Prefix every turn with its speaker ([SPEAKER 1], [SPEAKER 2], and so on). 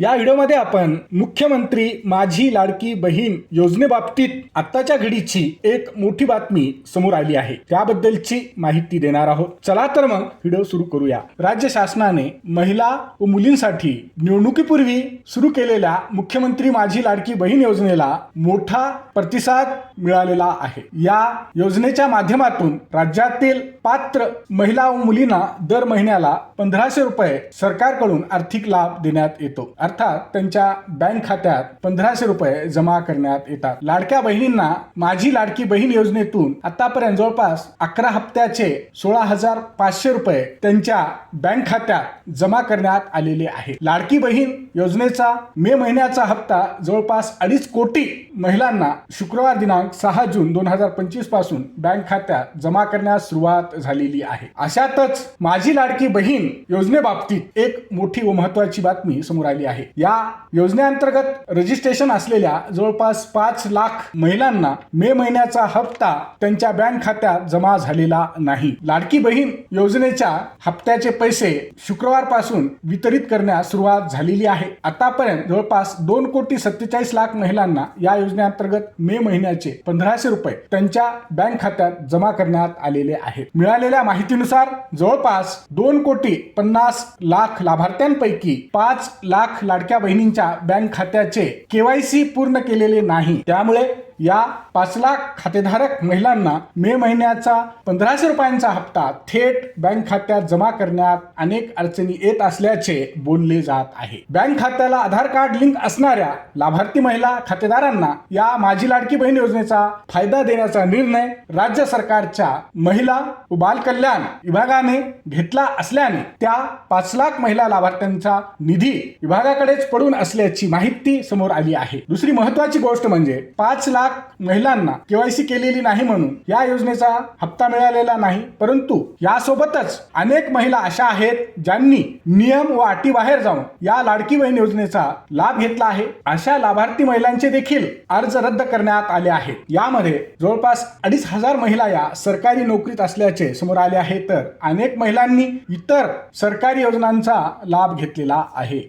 [SPEAKER 1] या व्हिडिओमध्ये आपण मुख्यमंत्री माझी लाडकी बहीण योजनेबाबतीत आत्ताच्या घडीची एक मोठी बातमी समोर आली आहे. त्याबद्दलची माहिती देणार आहोत. चला तर मग व्हिडिओ सुरू करूया. राज्य शासनाने महिला व मुलींसाठी निवडणुकीपूर्वी सुरू केलेल्या मुख्यमंत्री माझी लाडकी बहीण योजनेला मोठा प्रतिसाद मिळालेला आहे. या योजनेच्या माध्यमातून राज्यातील पात्र महिला व मुलींना दर महिन्याला पंधराशे रुपये सरकारकडून आर्थिक लाभ देण्यात येतो. अर्थात त्यांच्या बँक खात्यात पंधराशे रुपये जमा करण्यात येतात. लाडक्या बहिणींना माझी लाडकी बहीण योजनेतून आतापर्यंत जवळपास अकरा हप्त्याचे सोळा हजार पाचशे रुपये त्यांच्या बँक खात्यात जमा करण्यात आलेले आहे लाडकी बहीण योजनेचा मे महिन्याचा हप्ता जवळपास अडीच कोटी महिलांना शुक्रवार दिनांक सहा जून दोन हजार पंचवीसपासून बँक खात्यात जमा करण्यास सुरुवात झालेली आहे. अशातच माझी लाडकी बहीण योजनेबाबतीत एक मोठी व महत्वाची बातमी समोर आली आहे. या योजनेअंतर्गत रजिस्ट्रेशन असलेल्या जवळपास पाच लाख महिलांना मे महिन्याचा हप्ता त्यांच्या बँक खात्यात जमा झालेला नाही. लाडकी बहीण योजनेच्या हप्त्याचे पैसे शुक्रवारपासून वितरित करण्यास सुरुवात झालेली आहे. आतापर्यंत जवळपास दोन कोटी सत्तेचाळीस लाख महिलांना या योजनेअंतर्गत मे महिन्याचे पंधराशे रुपये त्यांच्या बँक खात्यात जमा करण्यात आलेले आहेत. मिळालेल्या माहितीनुसार जवळपास दोन कोटी पन्नास लाख लाभार्थ्यांपैकी पाच लाख लाडक्या बहिणींच्या बँक खात्याचे केवायसी पूर्ण केलेले नाही. त्यामुळे या पाच लाख खातेधारक महिलांना मे महिन्याचा पंधराशे रुपयांचा हप्ता थेट बँक खात्यात जमा करण्यात अनेक अडचणी येत असल्याचे बोलले जात आहे. बँक खात्याला आधार कार्ड लिंक असणाऱ्या लाभार्थी महिला खातेदारांना या माझी लाडकी बहीण योजनेचा फायदा देण्याचा निर्णय राज्य सरकारच्या महिला व बाल कल्याण विभागाने घेतला असल्याने त्या पाच लाख महिला लाभार्थ्यांचा निधी विभागाकडेच पडून असल्याची माहिती समोर आली आहे. दुसरी महत्वाची गोष्ट म्हणजे पाच लाख लाख महिलांना केवायसी केलेली नाही म्हणून या योजनेचा हप्ता मिळालेला नाही. परंतु यासोबतच अनेक महिला अशा आहेत ज्यांनी नियम व अटी बाहेर जाऊन या लाडकी बहीण योजनेचा लाभ घेतला आहे. अशा लाभार्थी महिलांचे देखील अर्ज रद्द करण्यात आले आहेत. यामध्ये जवळपास अडीच हजार महिला या सरकारी नोकरीत असल्याचे समोर आले आहे. तर अनेक महिलांनी इतर सरकारी योजनांचा लाभ घेतलेला आहे.